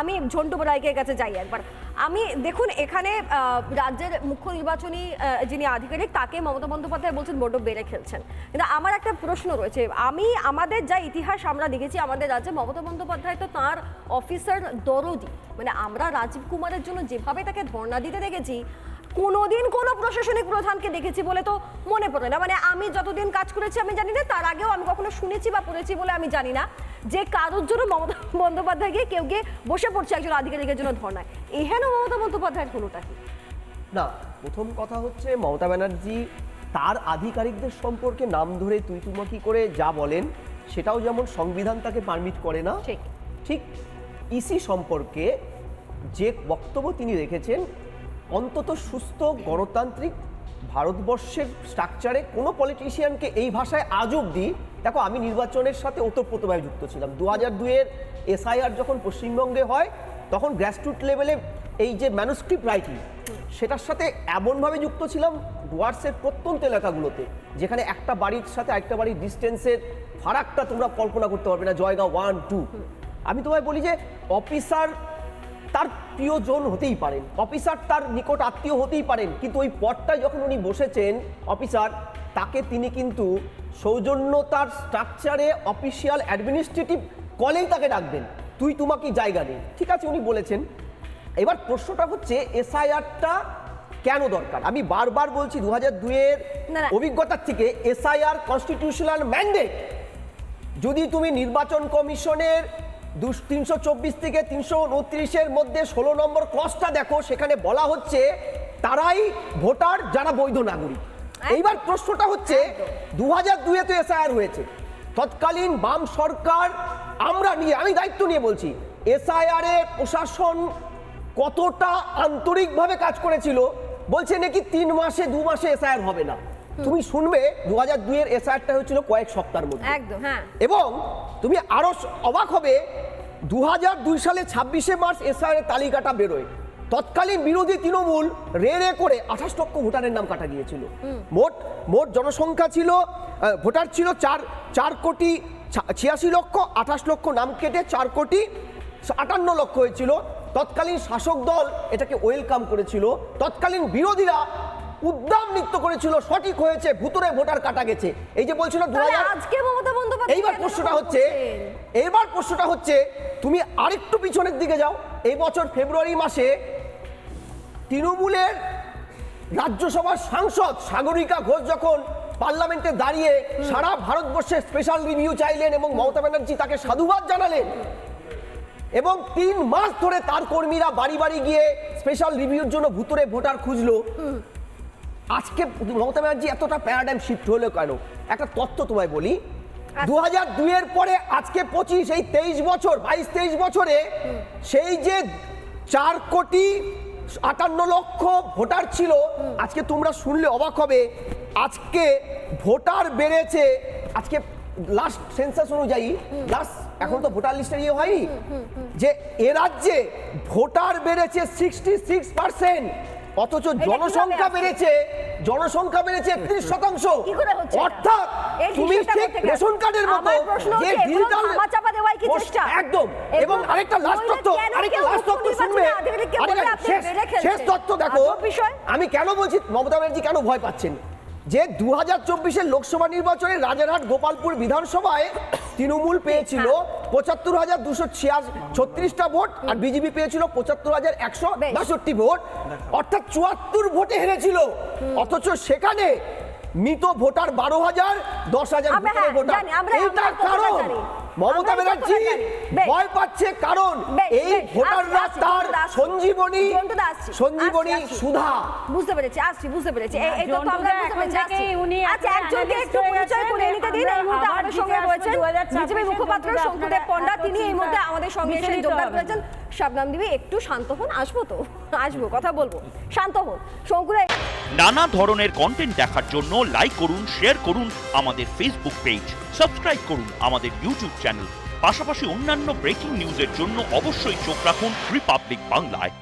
আমি ঝন্টু রায়কের কাছে যাই একবার। আমি, দেখুন, এখানে রাজ্যের মুখ্য নির্বাচনী যিনি আধিকারিক, তাকে মমতা বন্দ্যোপাধ্যায় বলছেন বড্ড বেড়ে খেলছেন। কিন্তু আমার একটা প্রশ্ন রয়েছে, আমি, আমাদের যা ইতিহাস আমরা দেখেছি, আমাদের রাজ্যে মমতা বন্দ্যোপাধ্যায় তো তার অফিসার দরদি। মানে আমরা রাজীব কুমারের জন্য যেভাবে তাকে ধর্ণা দিতে দেখেছি, কোনোদিন কোনো প্রশাসনিক প্রধানকে দেখেছি বলে তো মনে পড়ে না। মানে আমি যতদিন কাজ করেছি, আমি জানি না, তার আগেও আমি কখনো শুনেছি বা পড়েছি বলে আমি জানি না। যে কারোর জন্য মমতা বন্দ্যোপাধ্যায়কে কেউ গিয়ে বসে পড়ছে একজন আধিকারিকের জন্য ধর্নায় এহেন মমতা বন্দ্যোপাধ্যায়ের হলোটা কি না প্রথম কথা হচ্ছে মমতা ব্যানার্জি তার আধিকারিকদের সম্পর্কে নাম ধরে তুই তুমাকি করে যা বলেন সেটাও যেমন সংবিধান তাকে পারমিট করে না ঠিক। ঠিক ইসি সম্পর্কে যে বক্তব্য তিনি রেখেছেন অন্তত সুস্থ গণতান্ত্রিক ভারতবর্ষের স্ট্রাকচারে কোনো পলিটিশিয়ানকে এই ভাষায় আজ অব্দি দেখো আমি নির্বাচনের সাথে ওতপ্রোতভাবে যুক্ত ছিলাম। দু হাজার দুইয়ের এসআইআর যখন পশ্চিমবঙ্গে হয়, তখন গ্রাসরুট লেভেলে এই যে ম্যানুস্ক্রিপ্ট রাইটিং সেটার সাথে এমনভাবে যুক্ত ছিলাম ডুয়ার্সের প্রত্যন্ত এলাকাগুলোতে, যেখানে একটা বাড়ির সাথে আরেকটা বাড়ির ডিস্টেন্সের ফারাকটা তোমরা কল্পনা করতে পারবে না জয়গা ওয়ান টু আমি তোমায় বলি যে অফিসার তার প্রিয়জন হতেই পারেন। অফিসার তার নিকট আত্মীয় হতেই পারেন। কিন্তু ওই পদটায় যখন উনি বসেছেন অফিসার তাকে তিনি কিন্তু সৌজন্যতার স্ট্রাকচারে অফিসিয়াল অ্যাডমিনিস্ট্রেটিভ কলেই তাকে ডাকবেন। তুই তোমাকে জায়গা নেই ঠিক আছে উনি বলেছেন। এবার প্রশ্নটা হচ্ছে এসআইআরটা কেন দরকার? আমি বারবার বলছি দু হাজার দুইয়ের। অভিজ্ঞতার থেকে এসআইআর কনস্টিটিউশনাল ম্যান্ডেট যদি তুমি নির্বাচন কমিশনের তিনশো চব্বিশ থেকে তিনশো উনত্রিশের মধ্যে ষোলো নম্বর ক্রসটা দেখো সেখানে বলা হচ্ছে তারাই ভোটার যারা বৈধ নাগরিক। এইবার প্রশ্নটা হচ্ছে দু হাজার দুয়ে তো এসআইআর হয়েছে। তৎকালীন বাম সরকার আমরা নিয়ে আমি দায়িত্ব নিয়ে বলছি এসআইআর এ প্রশাসন কতটা আন্তরিকভাবে কাজ করেছিল বলছে নাকি তিন মাসে দু মাসে এসআইআর হবে না। তুমি শুনবে দু হাজার দুইয়ের এসআইআরটা হয়েছিল কয়েক সপ্তাহের মধ্যে। একদম হ্যাঁ। এবং তুমি আরও অবাক হবে দু হাজার দুই সালে ছাব্বিশে মার্চ এসআর তালিকাটা বেরোয়। তৎকালীন বিরোধী তৃণমূল রে রে করে আঠাশ লক্ষ ভোটারের নাম কাটা গিয়েছিল। মোট মোট জনসংখ্যা ছিল ভোটার ছিল চার চার কোটি ছিয়াশি লক্ষ আঠাশ লক্ষ নাম কেটে চার কোটি আটান্ন লক্ষ হয়েছিল। তৎকালীন শাসক দল এটাকে ওয়েলকাম করেছিল। তৎকালীন বিরোধীরা উদ্দাম নৃত্য করেছিল সঠিক হয়েছে ভুতুরে ভোটার কাটা গেছে। এই যে বলছিল দু আজকে মমতা বন্দ্যোপাধ্যায় এইবার প্রশ্নটা হচ্ছে? এইবার প্রশ্নটা হচ্ছে তুমি আরেকটু পিছনের দিকে যাও। এই বছর ফেব্রুয়ারি মাসে তৃণমূলের রাজ্যসভার সাংসদ সাগরিকা ঘোষ যখন পার্লামেন্টে দাঁড়িয়ে সারা ভারতবর্ষে স্পেশাল রিভিউ চাইলেন এবং মমতা ব্যানার্জি তাকে সাধুবাদ জানালেন এবং তিন মাস ধরে তার কর্মীরা বাড়ি বাড়ি গিয়ে স্পেশাল রিভিউর জন্য ভুতুরে ভোটার খুঁজলো। আজকে মমতা ব্যানার্জি এতটা প্যারাডাইম শিফট হলো কেন? একটা তথ্য তোমায় বলি। দু হাজার দুইয়ের পরে আজকে পঁচিশ এই তেইশ বছর বাইশ তেইশ বছরে সেই যে চার কোটি আটান্ন লক্ষ ভোটার ছিল আজকে তোমরা শুনলে অবাক হবে। আজকে ভোটার বেড়েছে আজকে লাস্ট সেন্সাস অনুযায়ী লাস্ট এখন তো ভোটার লিস্টের ইয়ে হয়নি যে এ রাজ্যে ভোটার বেড়েছে সিক্সটি সিক্স পার্সেন্ট অথচ জনসংখ্যা বেড়েছে? জনসংখ্যা বেড়েছে একত্রিশ শতাংশ? অর্থাৎ তুমি ঠিক রেশন কার্ডের মতো যে ডিজিটাল? একদম। এবং আরেকটা লাস্ট তথ্য আরেকটা লাস্ট তথ্য শুনবে? শেষ তথ্য দেখো। আমি কেন বলছি মমতা ব্যানার্জি কেন ভয় পাচ্ছেন? যে দু হাজার চব্বিশের লোকসভা নির্বাচনে রাজারহাট গোপালপুর বিধানসভায় তৃণমূল পেয়েছিল পঁচাত্তর হাজার দুশো ছিয়াশি ছত্রিশটা ভোট আর বিজেপি পেয়েছিল পঁচাত্তর হাজার একশো। বাষট্টি ভোট। অর্থাৎ চুয়াত্তর ভোটে হেরেছিল। অথচ সেখানে মৃত ভোটার বারো হাজার দশ হাজার আমরা হ্যাঁ, ভোটার। এইটার এইটা কারণ। মমতা ব্যানার্জি। ভয় পাচ্ছে কারণ এই ভোটার ভোটাররা তার সঞ্জীবনী সঞ্জীবনী। সুধা। বুঝতে পেরেছি আসছি বুঝতে পেরেছি। এই- তো আমরা বুঝতে পেরেছি উনি আচ্ছা একজনকে একটু পরিচয় করে নিতে দিন এই মুহূর্তে আমাদের সঙ্গে রয়েছেন বিজেপি মুখপাত্র শঙ্কুদেব পণ্ডা। তিনি এই মুহূর্তে আমাদের সঙ্গে এসে যোগদান করেছেন। শাবনাম দিবি, একটু শান্ত হন, আসব তো। আসব, কথা বলব। শান্ত হন। শঙ্কুরা নানা ধরনের কন্টেন্ট দেখার জন্য লাইক করুন শেয়ার করুন আমাদের ফেসবুক পেজ সাবস্ক্রাইব করুন আমাদের ইউটিউব চ্যানেল পাশাপাশি অন্যান্য ব্রেকিং নিউজের জন্য অবশ্যই চোখ রাখুন রিপাবলিক বাংলায়